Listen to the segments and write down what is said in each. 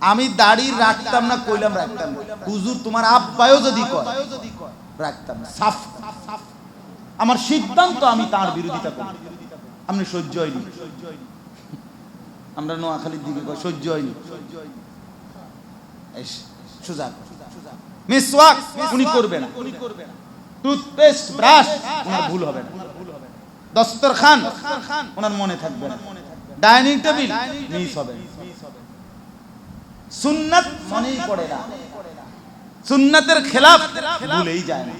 আমি দাড়ি রাখতাম না, কইলাম রাখতাম হুজুর, তোমার আব্বায়ও যদি কয়, রাখতাম সাফ আমার সিদ্ধান্ত আমি তার বিরোধিতা করি। আপনি সহ্য হয়নি। আমরা নোয়াখালীর দিকে সহ্য হয়নি। এই সুজা মিসওয়াক উনি করবে না। টুথপেস্ট, ব্রাশ, ওনার ভুল হবে না। দস্তরখান, ওনার মনে থাকবে না। ডাইনিং টেবিল, মিস হবে। সুন্নাত মনেই পড়ে না। সুন্নাতের খেলাফ ভুলেই যায় না।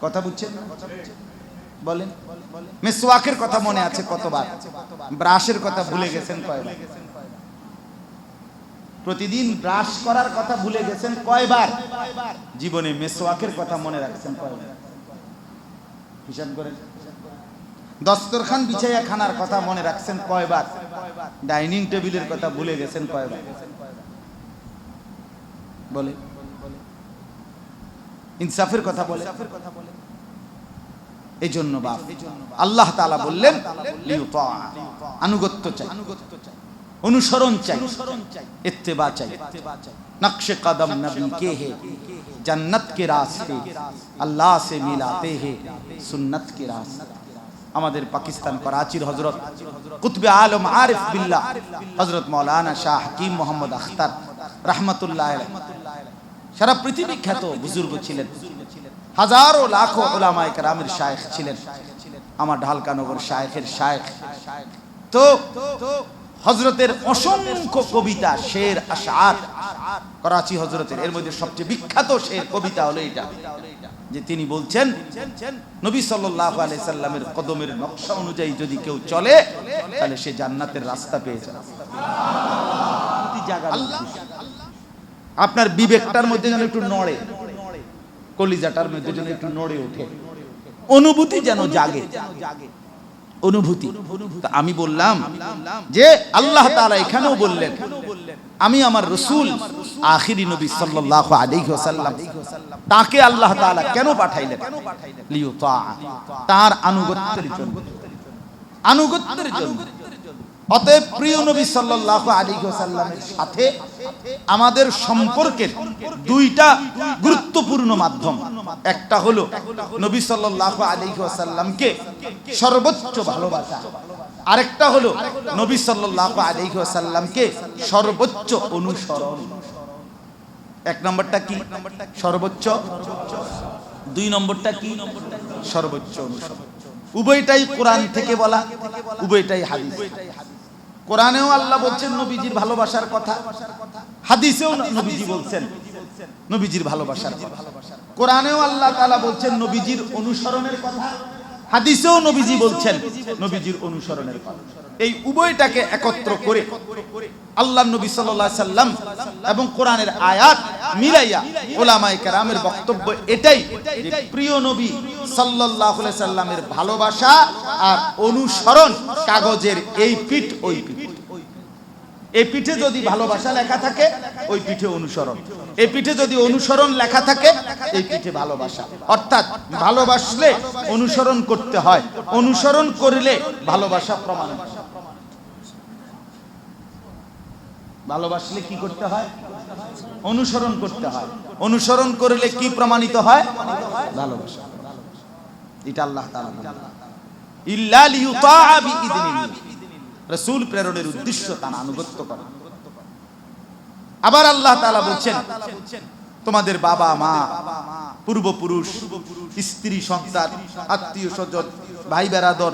কথা বুঝছেন? বলেন। মিসওয়াকের কথা মনে আছে কতবার? ব্রাশের কথা ভুলে গেছেন কয়বার? প্রতিদিন ব্রাশ করার কথা ভুলে গেছেন কয়বার? জীবনে মেসওয়াকের কথা মনে রাখছেন কয়বার? হিসাব করেন। দস্তরখান বিছাইয়া খানার কথা মনে রাখছেন কয়বার ডাইনিং টেবিলের কথা ভুলে গেছেন কয়বার বলে ইনসাফের কথা বলে এই জন্য বাপ আল্লাহ তাআলা বললেন লিউতা আনুগত্য চাই অনুসরণ চাই ইত্তেবা চাই নকশে কদম নবী কে হে जन्नत के रास्ते আল্লাহ से मिलाते हैं সুন্নত के रास्ते আমাদের পাকিস্তান করাচির হজরত কুতবে আলম আরিফ বিল্লাহ হজরত মৌলানা শাহ হাকিম মোহাম্মদ আখতার রহমতুল্লাহ সারা পৃথিবী খ্যাত বুজুর্গ ছিলেন। হাজারো লাখো ওলামায়ে কেরামের শায়েখ ছিলেন। আমার ঢালকানগর শায়েখের শায়েখ। তো হজরতের অসংখ্য কবিতা, শের আশার করাচি হজরতের এর মধ্যে সবচেয়ে বিখ্যাত শের কবিতা হলো এটা। যে তিনি বলছেন নবী সাল্লাল্লাহু আলাইহি সাল্লামের কদমের নকশা অনুযায়ী যদি কেউ চলে তাহলে সে জান্নাতের রাস্তা পেয়ে যাবে আপনার বিবেকটার মধ্যে যেন একটু নড়ে কলিজাটার মধ্যে যেন একটু নড়ে ওঠে। অনুভূতি যেন জাগে। অনুভূতি। তা আমি বললাম যে আল্লাহ তাআলা এখানেও বললেন আমি আমার রসুল আখিরি নবী সাল্লাল্লাহু আলাইহি ওয়াসাল্লাম তাকে আল্লাহ তাআলা কেন পাঠাইলেন? তার আনুগত্যের জন্য। আনুগত্যের জন্য। অতএব প্রিয় নবী সাল্লাল্লাহু আলাইহি ওয়াসাল্লামের সাথে আমাদের সম্পর্কের দুইটা গুরুত্বপূর্ণ মাধ্যম। একটা হলো নবী সাল্লাল্লাহু আলাইহি ওয়াসাল্লামকে সর্বোচ্চ ভালোবাসা। আরেকটা হলো নবী সাল্লাল্লাহু আলাইহি ওয়াসাল্লামকে সর্বোচ্চ অনুসরণ। এক নম্বরটা কি? সর্বোচ্চ। দুই নম্বরটা কি? সর্বোচ্চ অনুসরণ। উভয়টাই কোরআন থেকে বলা, উভয়টাই হাদিস। কোরআনেও আল্লাহ বলছেন, নবীজির ভালোবাসার কথা। হাদিসেও নবীজি বলছেন, নবীজির ভালোবাসার কোরআনেও আল্লাহ তালা বলছেন, নবীজির অনুসরণের কথা। হাদিসেও নবীজি বলছেন, নবীজির অনুসরণের কথা। এই উভয়টাকে একত্র করে আল্লাহ নবী সাল্লাম এবং কোরআনের আয়াত মিলাইয়া ওলামায়ে কারামের বক্তব্য এটাই প্রিয় নবী আলাইহি সাল্লামের ভালোবাসা আর অনুসরণ কাগজের এই পিঠ ওই পিঠ। এই পিঠে যদি ভালোবাসা লেখা থাকে, ওই পিঠে অনুসরণ। এই পিঠে যদি অনুসরণ লেখা থাকে, এই পিঠে ভালোবাসা। অর্থাৎ ভালোবাসলে অনুসরণ করতে হয়। অনুসরণ করলে ভালোবাসা প্রমাণ হয়। ভালোবাসলে কি করতে হয়? অনুসরণ করতে হয়। অনুসরণ করলে কি প্রমাণিত হয়? ভালোবাসা। এটা আল্লাহ রাসূল প্রেরণের উদ্দেশ্য তার আনুগত্য করা। আবার আল্লাহ তাআলা বলছেন, তোমাদের বাবা মা, পূর্বপুরুষ, স্ত্রী, সন্তান, আত্মীয় স্বজন ভাই বেরাদর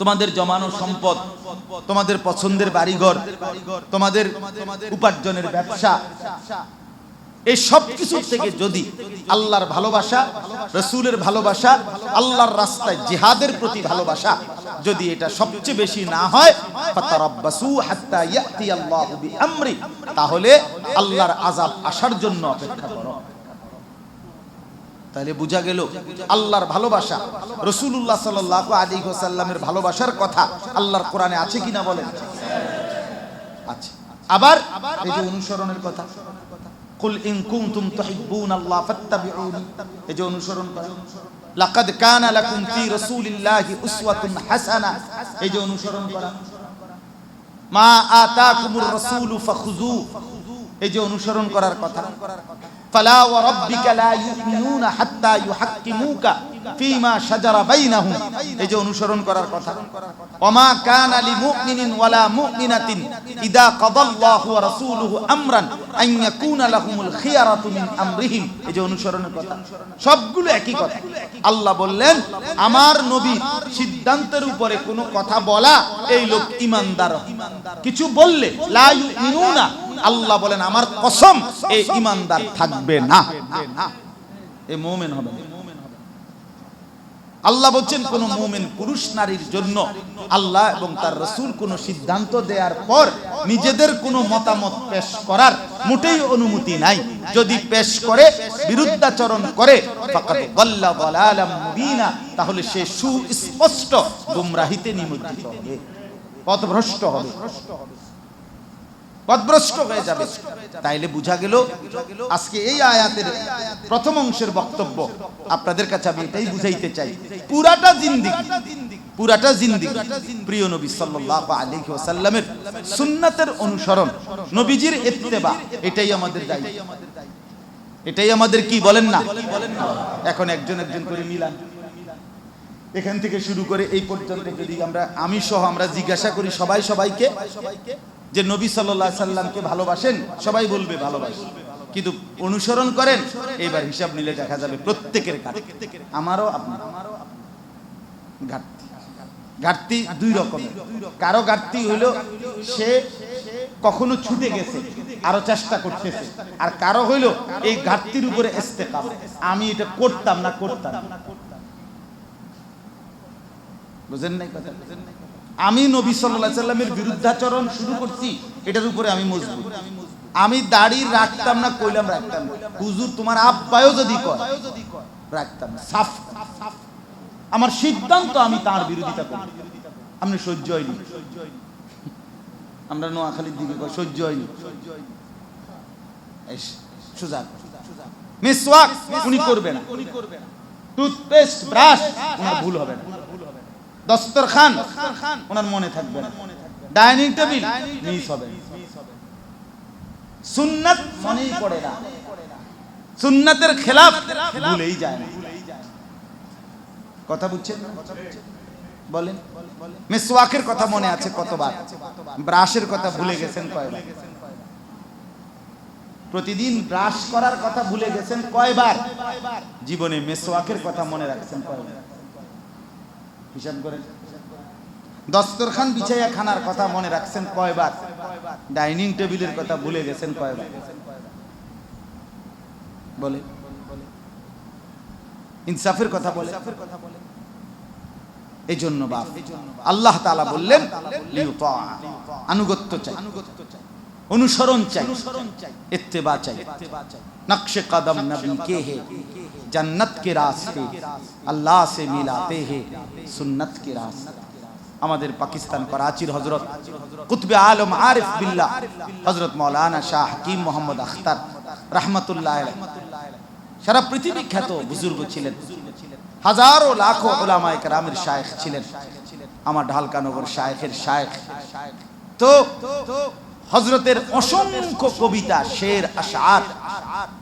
তোমাদের জমানো সম্পদ, তোমাদের পছন্দের বাড়িঘর, তোমাদের উপার্জনের ব্যবসা, এই সব কিছুর থেকে যদি আল্লাহর ভালোবাসা, রসুলের ভালোবাসা, আল্লাহর রাস্তায় জিহাদের প্রতি ভালোবাসা যদি এটা সবচেয়ে বেশি না হয় তাহলে আল্লাহর আযাব আসার জন্য অপেক্ষা তাহলে বোঝা গেল আল্লাহর ভালোবাসা রসুল্লাহ সাল্লাহ আলী সাল্লামের ভালোবাসার কথা আল্লাহর কোরআনে আছে কিনা বলেন? আছে। আবার এই যে অনুসরণের কথা, কুল ইন তুহিব্বুন আল্লাহ ফাত্তাবিউনি, এই যে অনুসরণ করা। লাকাদ কানা লাকুম ফি রাসূলিল্লাহি উসওয়াতুন হাসানা, এই যে অনুসরণ করা। মা আতাকুমুর রাসূলু এই যে অনুসরণ করার কথা। ফালা ওয়া রাব্বিকা লা ইউমিনুনা হাত্তা ইউহাক্কিমুকা শাজারা বাইনাহুম। এই যে অনুসরণ করার কথা। ওমা কানা ওয়ালা মুমিনাতিন ইদা কাদাল্লাহু ওয়া রাসূলুহু আমরান আন ইয়াকুনা লাহুমুল খিয়ারাতু মিন আমরিহিম। এই যে অনুসরণের কথা। সবগুলো একই কথা। আল্লাহ বললেন, আমার নবী সিদ্ধান্তের উপরে কোনো কথা বলা এই লোক ইমানদার। কিছু বললে, লা ইউমিনুনা আল্লাহ বলেন, আমার কসম এই ইমানদার থাকবে না। এ মুমিন হবে। আল্লাহ বলছেন, কোন মুমিন পুরুষ নারীর জন্য আল্লাহ এবং তার রসুল কোন সিদ্ধান্ত দেওয়ার পর নিজেদের কোনো মতামত পেশ করার মোটেই অনুমতি নাই। যদি পেশ করে, বিরুদ্ধাচরণ করে তাহলে সে সুস্পষ্ট গুমরাহিতে নিমজ্জিত হবে। পথভ্রষ্ট হবে। পথভ্রষ্ট হয়ে যাবে। তাইলে বুঝা গেল, আজকে এই আয়াতের প্রথম অংশের বক্তব্য। আপনাদের কাছে আমি এটাই বুঝাইতে চাই। পুরাটা জিন্দিগি পুরাটা জিন্দিগি। প্রিয় নবী সাল্লাল্লাহু আলাইহি ওয়াসাল্লামের সুন্নাতের অনুসরণ, নবীজির ইত্তেবা, এটাই আমাদের দায়িত্ব এটাই আমাদের কি বলেন না? এখন একজন একজন করে মিলান। এখান থেকে শুরু করে এই পর্যন্ত যদি আমরা, আমি সহ আমরা জিজ্ঞাসা করি সবাই সবাইকে যে নবী আলাইহি সাল্লামকে ভালোবাসেন, সবাই বলবে ভালোবাসেন কিন্তু অনুসরণ করেন এবার হিসাব নিলে দেখা যাবে প্রত্যেকের ঘাটতি। আমারও আপনার ঘাটতি। ঘাটতি দুই রকমের। কারও ঘাটতি হইল সে কখনো ছুটে গেছে, আরও চেষ্টা করতেছে। আর কারও হইল এই ঘাটতির উপরে ইস্তেকাম। আমি এটা করতাম না করতাম। বুঝেন নাই কথা? আমি নবী আলাইহি সাল্লামের বিরুদ্ধাচরণ শুরু করছি এটার উপরে আমি মজবুত। আমি দাড়ি রাখতাম না কইলাম রাখতাম হুজুর তোমার আব্বায়ও যদি কয় রাখতাম সাফ আমার সিদ্ধান্ত আমি তার বিরোধিতা করি। আপনি সহ্য হয়নি। আমরা নোয়াখালীর দিকে সহ্য হয়নি। সুজাক মিসওয়াক উনি করবেন টুথপেস্ট ব্রাশ ওনার ভুল হবে না। দস্তরখান ওনার মনে থাকবে ডাইনিং টেবিল, মিস হবে। সুন্নাত মনেই পড়ে না। সুন্নাতের খেলাফ ভুলেই যায় না। কথা বুঝছেন? বলেন। মিসওয়াকের কথা মনে আছে কতবার? ব্রাশের কথা ভুলে গেছেন কয়বার? প্রতিদিন ব্রাশ করার কথা ভুলে গেছেন কয়বার? জীবনে মেসওয়াকের কথা মনে রাখছেন কয়বার? হিসাব করেন দস্তরখান বিছাইয়া খানার কথা মনে রাখছেন কয়বার? ডাইনিং টেবিলের কথা ভুলে গেছেন কয়বার? বলে। ইনসাফের কথা বলে। এই জন্য বাপ, আল্লাহ তাআলা বললেন আনুগত্য চাই। অনুসরণ চাই। ইত্তেবা চাই। নকশে কদম নবী কে হে? जन्नत के रास्ते আল্লাহ से मिलाते हैं সুন্নত के रास्ते আমাদের পাকিস্তান করাচির হজরত কুতবে আলম আরিফ বিল্লাহ হজরত মৌলানা শাহ হাকিম মোহাম্মদ আখতার রহমতুল্লাহ আলাইহ। সারা পৃথিবী খ্যাত বুজুর্গ ছিলেন হাজারো লাখো ওলামায়ে কেরামের শায়েখ ছিলেন আমার ঢালকানগর শায়েখের শায়েখ তো হজরতের অসংখ্য কবিতা শের আশার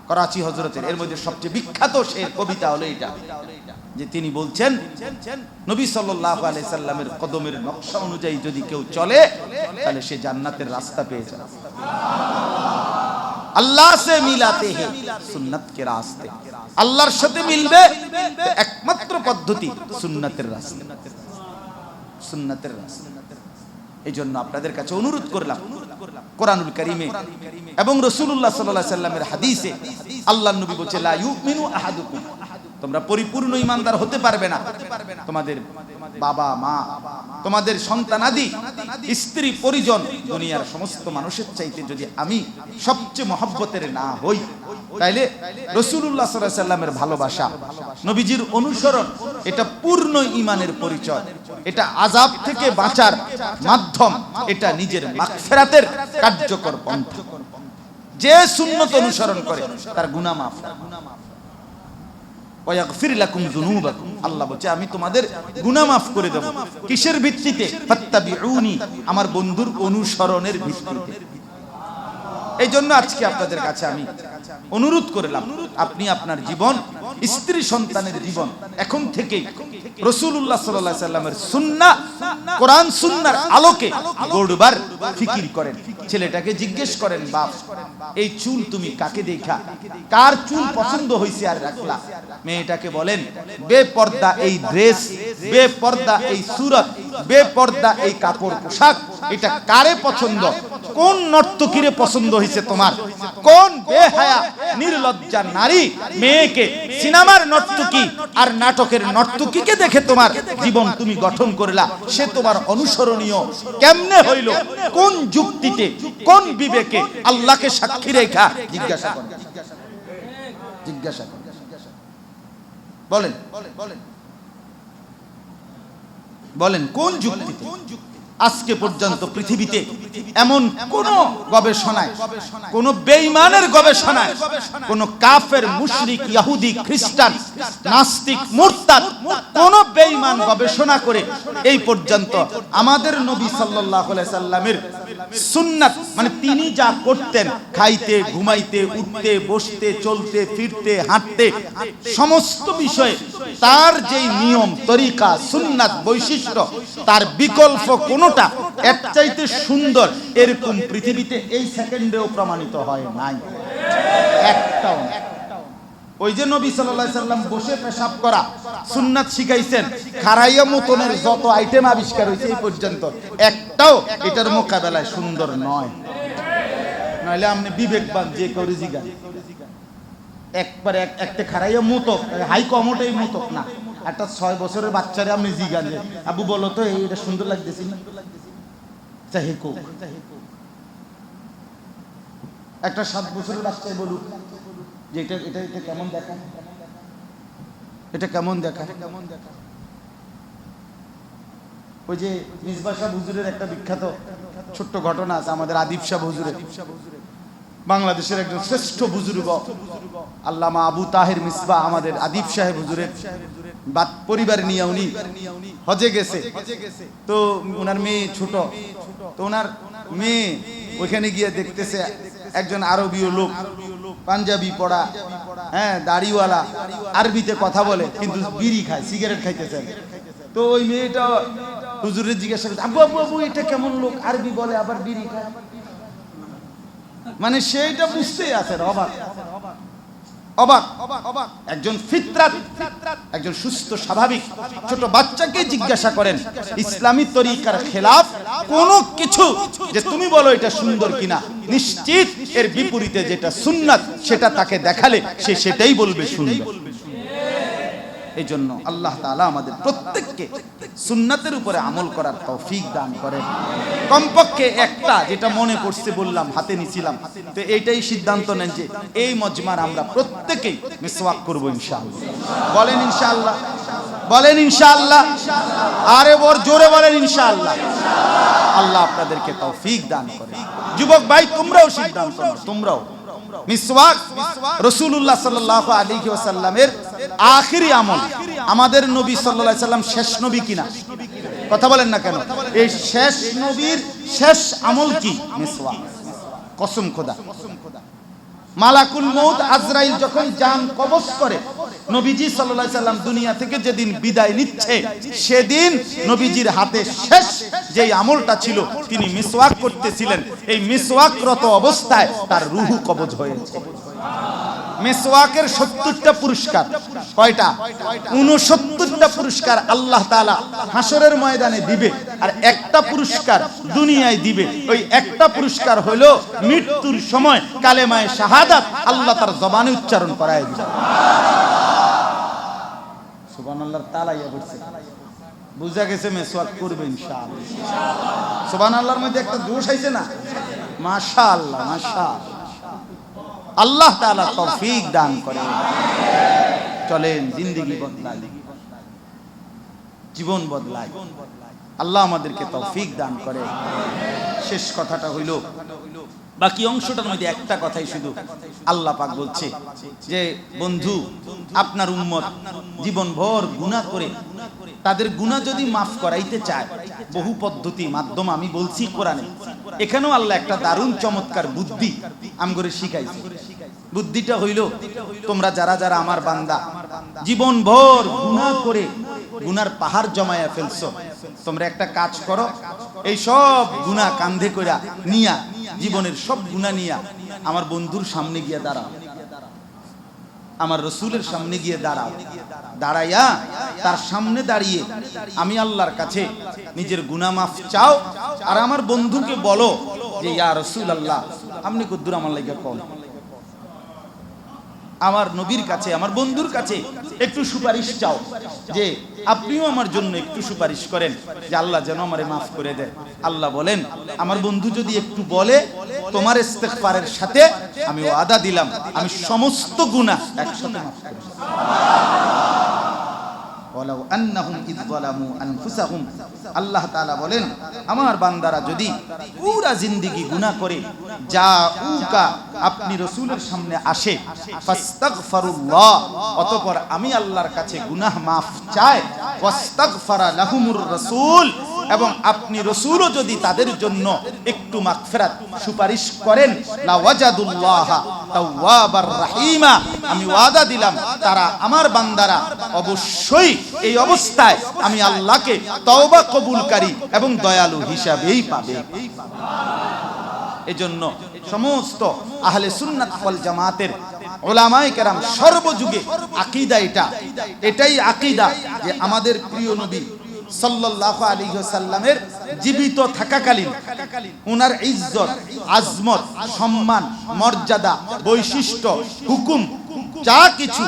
করাচি হজরতের এর মধ্যে সবচেয়ে বিখ্যাত শের কবিতা হলো এটা, যে তিনি বলছেন, নবী সাল্লাল্লাহু আলাইহি সাল্লামের কদমের নকশা অনুযায়ী যদি কেউ চলে, তাহলে সে জান্নাতের রাস্তা পেয়ে যাবে। আল্লাহ সে মিলাতে হে সুন্নত কে রাস্তে। আল্লাহর সাথে মিলবে একমাত্র পদ্ধতি সুন্নাতের রাস্তা। সুন্নতের রাস্তা। এই জন্য আপনাদের কাছে অনুরোধ করলাম কোরআনুল কারিমে। এবং রসুল্লাহ সাল্লাহ সাল্লামের হাদিসে আল্লাহ নবী বলছে তোমরা পরিপূর্ণ ইমানদার হতে পারবে না। তোমাদের বাবা, মা, তোমাদের সন্তানাদি স্ত্রী, পরিজন, দুনিয়ার সমস্ত মানুষের চাইতে যদি আমি সবচেয়ে মহব্বতের না হই তাইলে রসুল্লাহ সাল্লামের ভালোবাসা, নবীজির অনুসরণ, এটা পূর্ণ ইমানের পরিচয়। এটা আজাব থেকে বাঁচার মাধ্যম, এটা নিজের মাগফিরাতের কার্যকর পন্থা। যে সুন্নত অনুসরণ করে, তার আল্লাহ বলছে, আমি তোমাদের করে দেব। কিসের ভিত্তিতে? আমার বন্ধুর অনুসরণের ভিত্তিতে। এই জন্য আজকে আপনাদের কাছে আমি অনুরোধ করলাম, আপনি আপনার জীবন, স্ত্রী সন্তানের জীবন, এখন থেকেই রসুল্লাহ সাল্লাহ সাল্লামের সুন্না কোরআন সুন্নার আলোকে গড়বার ফিকির করেন। ছেলেটাকে জিজ্ঞেস করেন, বাপ, এই চুল তুমি কাকে দেখা? কার চুল পছন্দ হয়েছে আর রাখলা? মেয়েটাকে বলেন, বেপর্দা এই ড্রেস, বেপর্দা এই সুরত বেপর্দা এই কাপড় পোশাক, এটা কারে পছন্দ? কোন নর্তকীরে পছন্দ হয়েছে তোমার? কোন বেহায়া, নির্লজ্জা নারী মেয়েকে সিনেমার নর্তকী আর নাটকের নর্তকীকে দেখে তোমার জীবন তুমি গঠন করলা? সে তোমার অনুসরণীয়। কেমনে হইল? কোন যুক্তিতে, কোন বিবেকে আল্লাহকে সাক্ষী রেখা? জিজ্ঞাসা জিজ্ঞাসা বলেন বলেন বলেন। কোন যুক্তি আজকে পর্যন্ত পৃথিবীতে এমন কোন গবেষণায়, কোন বেঈমানের গবেষণায়, কোন কাফের, মুশরিক, ইহুদি, খ্রিস্টান, নাস্তিক, মুরতাদ, কোন বেঈমান গবেষণা করে এই পর্যন্ত আমাদের নবী সাল্লাল্লাহু আলাইহি সাল্লামের সুন্নাত মানে তিনি যা করতেন, খাইতে, ঘুমাইতে, উঠতে, বসতে, চলতে, ফিরতে, হাঁটতে, সমস্ত বিষয়ে তার যেই নিয়ম, তরিকা, সুন্নাত, বৈশিষ্ট্য, তার বিকল্প কোনোটা এর চাইতে সুন্দর এরকম পৃথিবীতে এই সেকেন্ডেও প্রমাণিত হয় নাই একটাও। ওই যে নবী আলাইহি সাল্লাম বসে পেশাব করা, সুন্নাত শিখাইছেন, খারাইয়া মতনের যত আইটেম আবিষ্কার হয়েছে এই পর্যন্ত, একটাও এটার মোকাবেলায় সুন্দর নয়। নইলে আপনি বিবেকবান, যে করে জিগা একবার এক একটা খারাইয়া মুতক হাই কমোটাই মুতক না। একটা ছয় বছরের বাচ্চারে আপনি জিগান যে আবু বলো তো এটা সুন্দর লাগতেছি না? চাহে কোক। একটা সাত বছরের বাচ্চাই বলুক যে এটা এটা এটা কেমন দেখা? এটা কেমন দেখা? কেমন দেখা ওই যে হুজুরের একটা বিখ্যাত ছোট্ট ঘটনা আছে আমাদের আদিব শাহ হুজুরের। বাংলাদেশের একজন শ্রেষ্ঠ বুজুর্গ, আল্লামা আবু তাহের মিসবা আমাদের আদিব সাহেব হুজুরের। পরিবার নিয়ে উনি হজে গেছে। তো ওনার মেয়ে ছোট। তো ওনার মেয়ে ওইখানে গিয়ে দেখতেছে একজন আরবীয় লোক। পাঞ্জাবি পড়া হ্যাঁ দাড়িওয়ালা, আরবিতে কথা বলে, কিন্তু বিড়ি খায়, সিগারেট খাইতেছে। তো ওই মেয়েটা হুজুরের জিজ্ঞাসা করছে, আব্বু আব্বু আব্বু, এটা কেমন লোক? আরবি বলে, আবার বিড়ি খায়? মানে সেইটা বুঝতেই আছে, অবাক। অবাক, একজন ফিতরাত, একজন সুস্থ, স্বাভাবিক, ছোট বাচ্চাকে জিজ্ঞাসা করেন, ইসলামী তরিকার খেলাফ কোন কিছু যে তুমি বলো এটা সুন্দর কিনা? নিশ্চিত এর বিপরীতে যেটা সুন্নাত, সেটা তাকে দেখালে সে সেটাই বলবে সুন্দর। এই জন্য আল্লাহ তাআলা আমাদের প্রত্যেককে সুন্নাতের উপরে আমল করার তৌফিক দান করেন। কমপক্ষে একটা যেটা মনে পড়ছে বললাম, হাতে নিছিলাম। তো এইটাই সিদ্ধান্ত নেন যে এই মজমার আমরা প্রত্যেকেই মিসওয়াক করব ইনশাআল্লাহ। বলেন ইনশাআল্লাহ। বলেন ইনশাআল্লাহ। আরে বর, জোরে বলেন ইনশাআল্লাহ। আল্লাহ আপনাদেরকে তৌফিক দান করে যুবক ভাই, তোমরাও সিদ্ধান্ত তোমরাও। মিসওয়াক, রাসূলুল্লাহ সাল্লাল্লাহু আলাইহি ওয়াসাল্লামের আখিরি আমল। আমাদের নবী আলাইহি সাল্লাম শেষ নবী কিনা? কথা বলেন না কেন? এই শেষ নবীর শেষ আমল কি? কসম খোদা। মালাকুল মৌত আজরাইল যখন জান কবজ করে, নবীজি সাল্লাল্লাহু সাল্লাম দুনিয়া থেকে যেদিন বিদায় নিচ্ছে, সেদিন নবীজির হাতে শেষ যেই আমলটা ছিল, তিনি মিসওয়াক করতেছিলেন। এই মিসওয়াকরত অবস্থায় তার রুহু কবজ হয়েছে। মিসওয়াকের সত্তরটা পুরস্কার। কয়টা? উনসত্তরটা পুরস্কার আল্লাহ তাআলা হাসরের ময়দানে দিবে আর একটা পুরস্কার দুনিয়ায় দিবে। ওই একটা পুরস্কার হলো মৃত্যুর সময় কালেমায়ে শাহাদাত আল্লাহ তার জবানে উচ্চারণ করায় দিবে। সুবহানাল্লাহর তালাইয়া পড়ছে। বুঝা গেছে মেসওয়াক করবে ইনশাআল্লাহ। সুবহানাল্লাহর মধ্যে একটা দোষ আইছে না? মাশাআল্লাহ মাশাআল্লাহ। আল্লাহ তাআলা তৌফিক দান করে। চলেন, জিন্দেগি বদলায় জীবন বদলায় আল্লাহ আমাদেরকে তৌফিক দান করে। শেষ কথাটা হইল, বাকি অংশটার মধ্যে একটা কথাই শুধু আল্লাহ পাক বলছে যে, বন্ধু, আপনার উম্মত জীবন ভর গুনাহ করে, তাদের গুনাহ যদি মাফ করাইতে চায়, বহু পদ্ধতি, মাধ্যম আমি বলছি কোরআনে। এখানেও আল্লাহ একটা দারুণ চমৎকার বুদ্ধি আমগরে শিখাইছে। বুদ্ধিটা হইল, তোমরা যারা যারা আমার বান্দা জীবন ভর গুনাহ করে, গুনার পাহাড় জমায়া ফেলছো, তোমরা একটা কাজ করো, এই সব গুনাহ কান্ধে কইরা নিয়া, জীবনের সব গুনাহ নিয়া আমার বন্ধুর সামনে গিয়ে দাঁড়াও। আমার রসুলের সামনে গিয়ে দাঁড়াও। দাঁড়াইয়া তার সামনে দাঁড়িয়ে আমি আল্লাহর কাছে নিজের গুনাহ মাফ চাও, আর আমার বন্ধুকে বলো যে, ইয়া রসুল আল্লাহ, আপনি কদ্দুর আমার লাগে কম আমার নবীর কাছে, আমার বন্ধুর কাছে একটু সুপারিশ চাও যে আপনিও আমার জন্য একটু সুপারিশ করেন যে আল্লাহ যেন আমারে মাফ করে দেয় আল্লাহ বলেন, আমার বন্ধু যদি একটু বলে, তোমার ইস্তেগফারের সাথে আমি ওয়াদা দিলাম, আমি সমস্ত গুনাহ একসাথে মাফ করে। আল্লাহ বলেন, আমার বান্দারা যদি পুরা জিন্দেগি গুনাহ করে, যা উকা আপনি রসুলের সামনে আসে অতপর আমি আল্লাহর কাছে গুনাহ মাফ চাই ওয়াস্তাগফারা লাহুমুর রাসূল। এবং আপনি রসুলও যদি তাদের জন্য একটু মাগফিরাত সুপারিশ করেন রাহিমা, আমি ওয়াদা দিলাম, তারা আমার বান্দারা অবশ্যই এই অবস্থায় আমি আল্লাহকে তওবা কবুলকারী এবং দয়ালু হিসাবেই পাবে। এজন্য সমস্ত আহলে সুন্নাত ওয়াল জামাতের ওলামায়ে কেরাম সর্বযুগে আকীদা এটা। এটাই আকিদা যে আমাদের প্রিয় নবী সাল্লাল্লাহু আলাইহি ওয়াসাল্লামের জীবিত থাকাকালীন উনার ইজ্জত, আজমত, সম্মান, মর্যাদা, বৈশিষ্ট্য, হুকুম, যা কিছু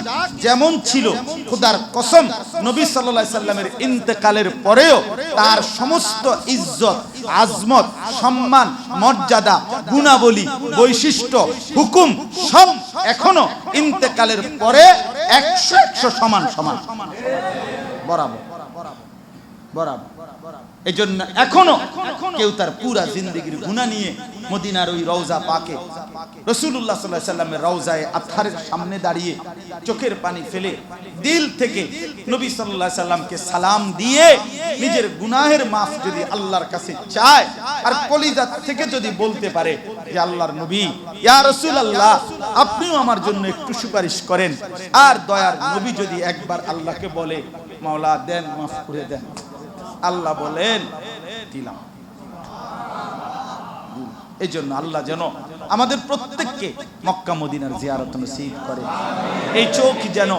যেমন ছিল খোদার কসম নবী সাল্লাল্লাহু সাল্লামের ইন্তেকালের পরেও তার সমস্ত ইজ্জত, আজমত, সম্মান, মর্যাদা, গুণাবলী, বৈশিষ্ট্য, হুকুম সব এখনও ইন্তেকালের পরে একশো একশো সমান সমান। বরাবর। এখনও কেউ তার পুরা জিন্দগির গুণা নিয়ে মদিনার ওই রওজা পাকে। রসুল্লাহ সাল্লাহ সাল্লামের রওজায় আথারের সামনে দাঁড়িয়ে চোখের পানি ফেলে দিল থেকে নবী সাল্লাহ সাল্লামকে সালাম দিয়ে নিজের গুনাহের মাফ যদি আল্লাহর কাছে চায়, আর কলিজা থেকে যদি বলতে পারে যে আল্লাহর নবী, ইয়া রসুল আল্লাহ আপনিও আমার জন্য একটু সুপারিশ করেন। আর দয়ার নবী যদি একবার আল্লাহকে বলে, মাওলা, দেন, মাফ করে দেন। আল্লাহ বলেন, দিলাম। এই জন্য আল্লাহ যেন আমাদের প্রত্যেককে মক্কা মদিনার জিয়ারত নসিব করে। এই চোখ যেন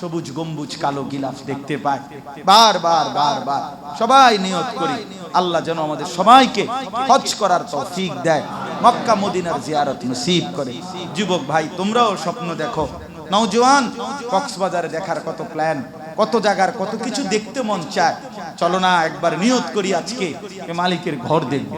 সবুজ, গম্বুজ, কালো গিলাফ দেখতে পায়। বার বার বার বার। সবাই নিয়ত করি। আল্লাহ যেন আমাদের সবাইকে হজ করার তৌফিক দেয়, মক্কা মদিনার জিয়ারত নসিব করে। যুবক ভাই, তোমরাও স্বপ্ন দেখো। নওজোয়ান কক্সবাজারে দেখার কত প্ল্যান কত জায়গার কত কিছু দেখতে মন চায়। চলো না, একবার নিয়ত করি আজকে মালিকের ঘর দেখব।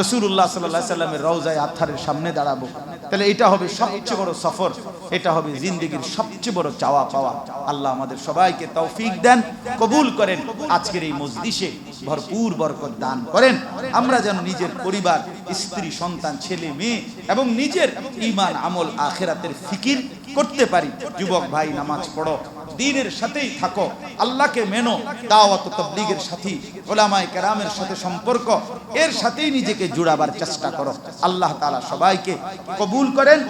রসুল্লাহ সাল্লাহ সাল্লামের রওজায় আথারের সামনে দাঁড়াবো। তাহলে এটা হবে সবচেয়ে বড় সফর, এটা হবে জিন্দগির সবচেয়ে বড় চাওয়া পাওয়া। আল্লাহ আমাদের সবাইকে তৌফিক দেন, কবুল করেন। আজকের এই মসজিষে ভরপুর বরকত দান করেন। আমরা যেন নিজের পরিবার, স্ত্রী, সন্তান, ছেলে, মেয়ে এবং নিজের ইমান আমল আখেরাতের ফিকির করতে পারি। যুবক ভাই, নামাজ পড়ো। দিনের সাথেই থাকো। আল্লাহকে মেনো, দাওয়াত তবলিগের সাথে, ওলামায়ে কেরামের সাথে সম্পর্ক, এর সাথেই নিজেকে জুড়াবার চেষ্টা করো। আল্লাহ তালা সবাইকে কবুল করেন।